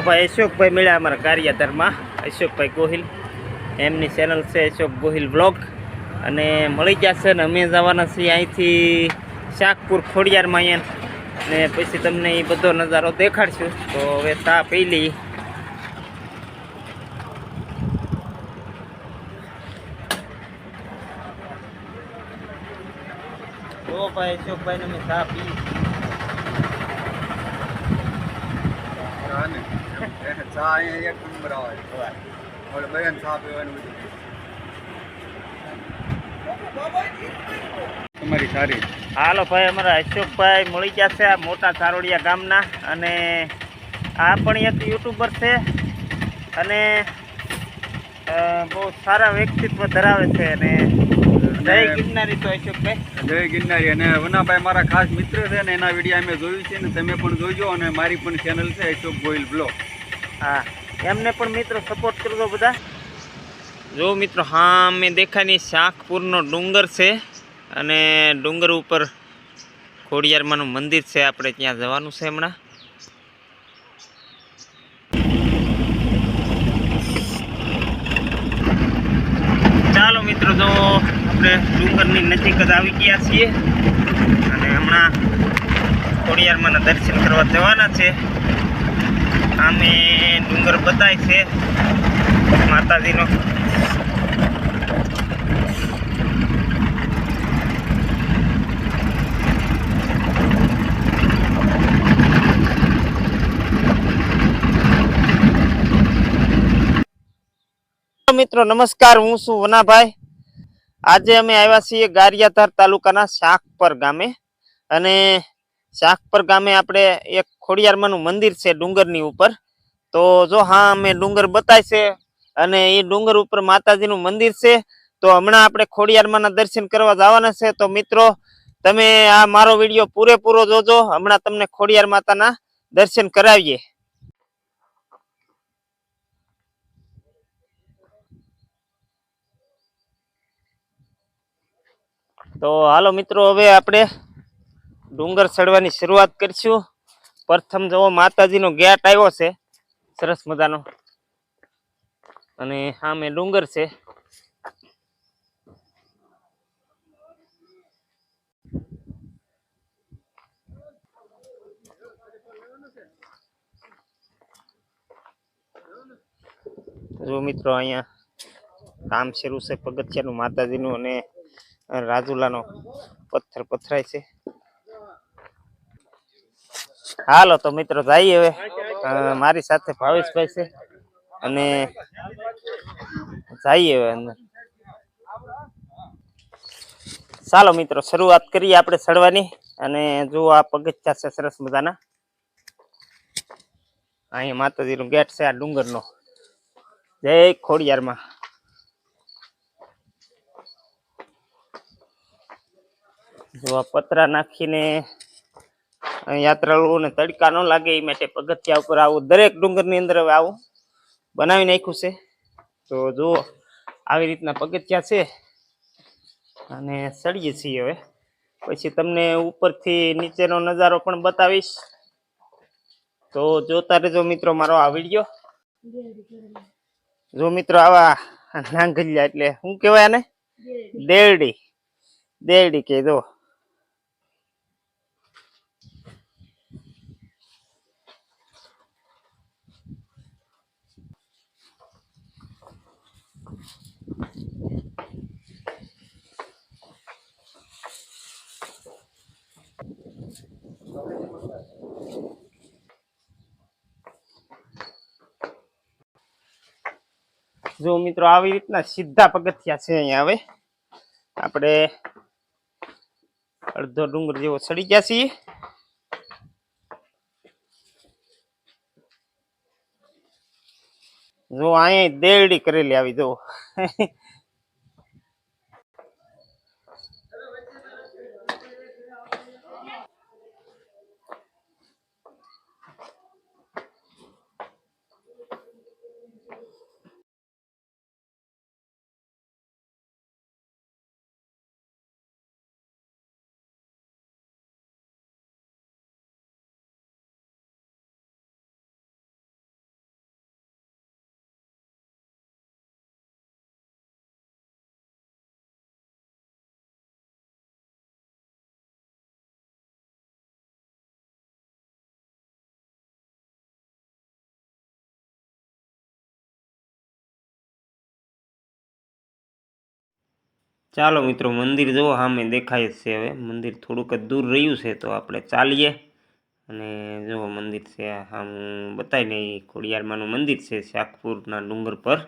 જો ભાઈ અશોકભાઈ મળ્યા અમારા કાર્યધરમાં. અશોકભાઈ ગોહિલ, એમની ચેનલ છે અશોક ગોહિલ બ્લોગ અને મળી ગયા છે ને અમે જવાના છીએ અહીંથી શાકપુર ખોડિયારમાં અહીંયા. ને પછી તમને એ બધો નજારો દેખાડશું. તો હવે ચા પી લઈ જો ભાઈ અશોકભાઈને અમે ચા સારી. હાલો ભાઈ, અમારા અશોકભાઈ મળી ગયા છે આ મોટા ચારોડિયા ગામના અને આ પણ એક યુટ્યુબર છે અને બહુ સારા વ્યક્તિત્વ ધરાવે છે અને જય ગિરનારી તો અશોકભાઈ. જય ગિરનારી. અને વનાભાઈ મારા ખાસ મિત્ર છે ને એના વીડિયો અમે જોયું છે ને તમે પણ જોઈજો અને મારી પણ ચેનલ છે અશોક ગોયલ બ્લોગ હા એમને પણ મિત્રો સપોર્ટ કરજો બધા. જો મિત્રો હા મેં દેખાની શાકપુરનો ડુંગર છે અને ડુંગર ઉપર ખોડિયારમાંનું મંદિર છે. આપણે ત્યાં જવાનું છે હમણાં. ચાલો મિત્રો જો આપણે ડુંગરની નજીક જ આવી ગયા છીએ. અને હમણાં ખોડિયારમાંના દર્શન કરવા જવાના છે. આમે ડુંગર બતાય છે. માતાજીનો. મિત્રો, નમસ્કાર. હું છું વનાભાઈ. આજે અમે આવ્યા છીએ ગારિયાધાર તાલુકાના શાકપર ગામે. અને શાકપર ગામે આપણે એક ખોડિયારમાંનું મંદિર છે ડુંગરની ઉપર. તો જો હા, અમે ડુંગર બતાય છે અને એ ડુંગર ઉપર માતાજીનું મંદિર છે, તો હમણાં આપણે ખોડિયારમાંના દર્શન કરવા જવાના છે. તો મિત્રો, તમે આ મારો વીડિયો પૂરેપૂરો જોજો. હમણાં તમને ખોડિયાર માતાના દર્શન કરાવીએ. તો હાલો મિત્રો, હવે આપણે ડુંગર ચડવાની શરૂઆત કરીશું. પ્રથમ જોવો માતાજીનો ગેટ આવ્યો છે, સરસ મજાનો. અને સામે ડુંગર છે. જો મિત્રો, અહીંયા કામ શરૂ છે, પગથિયાનું માતાજીનું અને રાજુલાનો પથ્થર પથરાય છે. હાલો તો મિત્રો જઈએ હવે. મારી સાથે ભાવેશભાઈ છે. અને જઈએ હવે અંદર. ચાલો મિત્રો, શરૂઆત કરીએ આપણે ચડવાની. અને જો આ પગથિયા છે સરસ મજાના. અહીંયા માતાજીનું ગેટ છે, આ ડુંગરનો. જય ખોડિયારમાં. જો આ પતરા નાખીને યાત્રાળુઓને તડકા ન લાગે એ માટે પગથિયા ઉપર આવું દરેક ડુંગરની અંદર હવે આવું બનાવી નાખ્યું છે. તો જુઓ આવી રીતના પગથિયા છે અને ચડીએ છીએ હવે. પછી તમને ઉપરથી નીચેનો નજારો પણ બતાવીશ. તો જોતા રહેજો મિત્રો મારો આ વીડિયો. જો મિત્રો આવા નાંગલિયા એટલે શું કહેવાય આને? દેરડી. દેરડી કે જો. જો મિત્રો આવી રીતના સીધા પગથિયા છે અહીંયા હવે. આપણે અડધો ડુંગર જેવો ચડી ગયા છીએ. જો અહીંયા દેરડી કરેલી આવી, જો. ચાલો મિત્રો, મંદિર જુઓ, સામે દેખાય જ છે હવે. મંદિર થોડુંક જ દૂર રહ્યું છે, તો આપણે ચાલીએ. અને જુઓ, મંદિર છે, આમ બતાવીને ખોડિયારમાંનું મંદિર છે, શાકપુરના ડુંગર પર.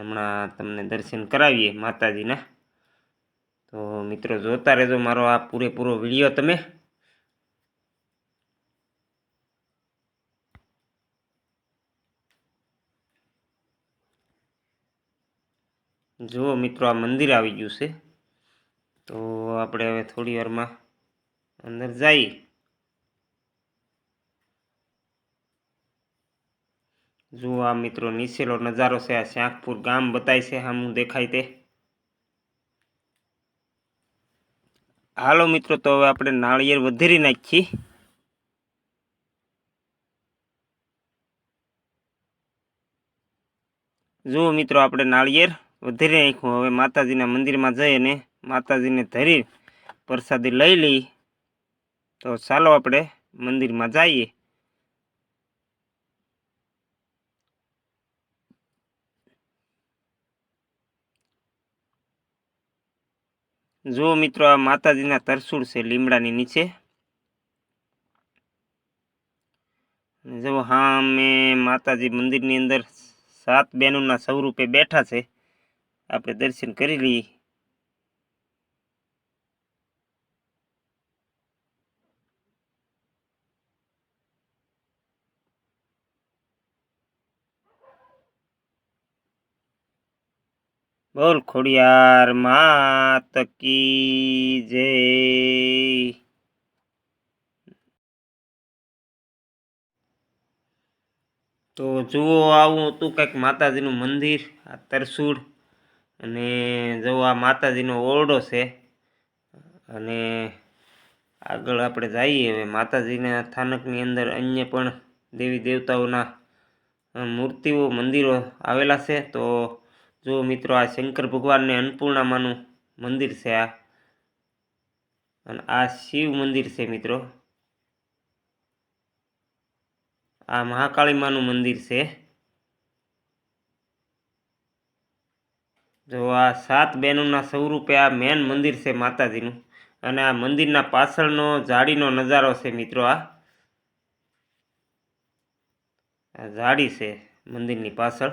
હમણાં તમને દર્શન કરાવીએ માતાજીના. તો મિત્રો, જોતા રહેજો મારો આ પૂરેપૂરો વીડિયો તમે. જુઓ મિત્રો, આ મંદિર આવી ગયું છે. તો આપણે હવે થોડી વારમાં અંદર જઈએ. જુઓ આ મિત્રો નીચેલો નજારો છે. આ શ્યાંકપુર ગામ બતાય છે આમ દેખાય તે. હાલો મિત્રો, તો હવે આપણે નાળિયેર વધેરી નાખીએ. જુઓ મિત્રો, આપણે નાળિયેર વધેરી નાખ્યું હવે માતાજીના મંદિરમાં જઈ અને માતાજીને ધરી પ્રસાદી લઈ લઈ. તો ચાલો આપણે મંદિરમાં જઈએ. જુઓ મિત્રો, આ માતાજીના તરસુળ છે લીમડાની નીચે. જો હા, અમે માતાજી મંદિરની અંદર સાત બહેનોના સ્વરૂપે બેઠા છે. આપણે દર્શન કરી લઈએ. બોલ ખોડિયાર માત કી જય. તો જુઓ, આવું હતું કંઈક માતાજીનું મંદિર, આ તરસુડ અને જો આ માતાજીનો ઓરડો છે, અને આગળ આપણે જઈએ હવે. માતાજીના સ્થાનકની અંદર અન્ય પણ દેવી દેવતાઓના મૂર્તિઓ, મંદિરો આવેલા છે. તો જો મિત્રો આ શંકર ભગવાનને અન્નપૂર્ણામાનું મંદિર છે આ, અને આ શિવ મંદિર છે મિત્રો. આ મહાકાળીમાનું મંદિર છે. જો આ સાત બહેનોના સ્વરૂપે આ મેન મંદિર છે માતાજીનું. અને આ મંદિરના પાછળનો ઝાડીનો નજારો છે મિત્રો આ. ઝાડી છે મંદિરની પાછળ.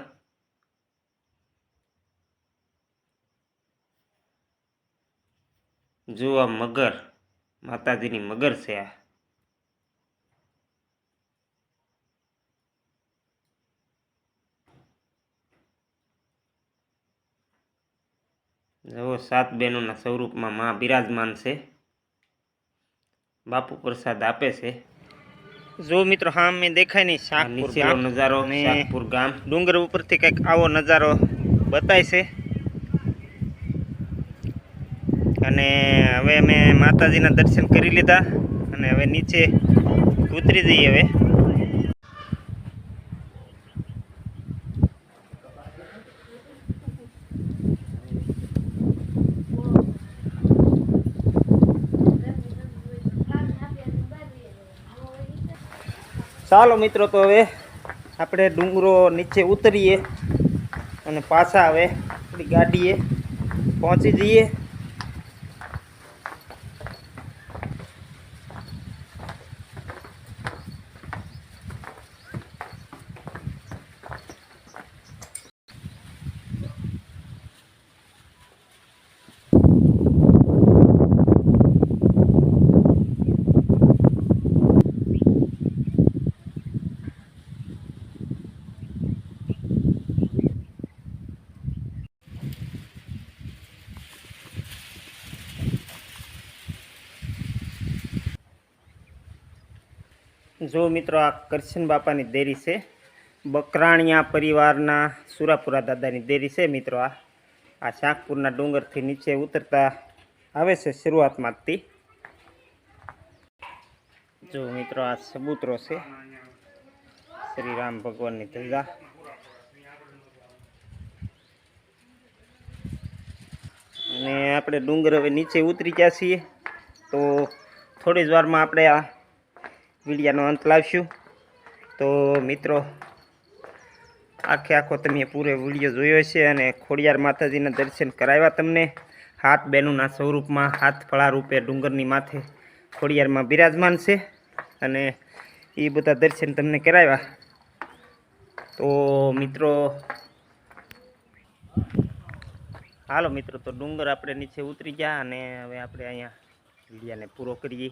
જો આ મગર, માતાજીની મગર છે આ. જુઓ સાત બહેનોના સ્વરૂપમાં માં બિરાજમાન છે. બાપુ પ્રસાદ આપે છે. જો મિત્રો હા મેં દેખાય નહીં શાકપુર નજારો શાકપુર ગામ. ડુંગર ઉપરથી કંઈક આવો નજારો બતાય છે. અને હવે અમે માતાજીના દર્શન કરી લીધા અને હવે નીચે ઉતરી જઈએ હવે. ચાલો મિત્રો તો હવે આપણે ડુંગરો નીચે ઉતરીએ અને પાછા હવે ગાડીએ પહોંચી જઈએ. જો મિત્રો આ કરશન બાપાની દેરી છે, બકરાણિયા પરિવારના સુરાપુરા દાદાની દેરી છે, મિત્રો આ. આ શાકપુરના ડુંગરથી નીચે ઉતરતા આવે છે શરૂઆતમાં જો મિત્રો આ સબૂતરો છે શ્રી રામ ભગવાનની ધજા. અને આપણે ડુંગર હવે નીચે ઉતરી ગયા છીએ, તો થોડી જ વારમાં આપણે આ વિડીયાનો અંત લાવશું. તો મિત્રો, આખે આખો તમે પૂરે વીડિયો જોયો છે અને ખોડિયાર માતાજીના દર્શન કરાવ્યા તમને. હાથ બહેનોના સ્વરૂપમાં હાથ ફળા રૂપે ડુંગરની માથે ખોડિયારમાં બિરાજમાન છે અને એ બધા દર્શન તમને કરાવ્યા. તો મિત્રો, હાલો મિત્રો, તો ડુંગર આપણે નીચે ઉતરી ગયા અને હવે આપણે અહીંયા વિડીયાને પૂરો કરીએ.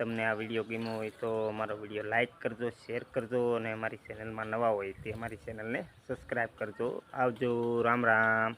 તમને આ વીડિયો ગમ્યો હોય તો અમારો વીડિયો લાઇક કરજો, શેર કરજો અને અમારી ચેનલમાં નવા હોય તે અમારી ચેનલને સબસ્ક્રાઈબ કરજો. આવજો, રામ રામ.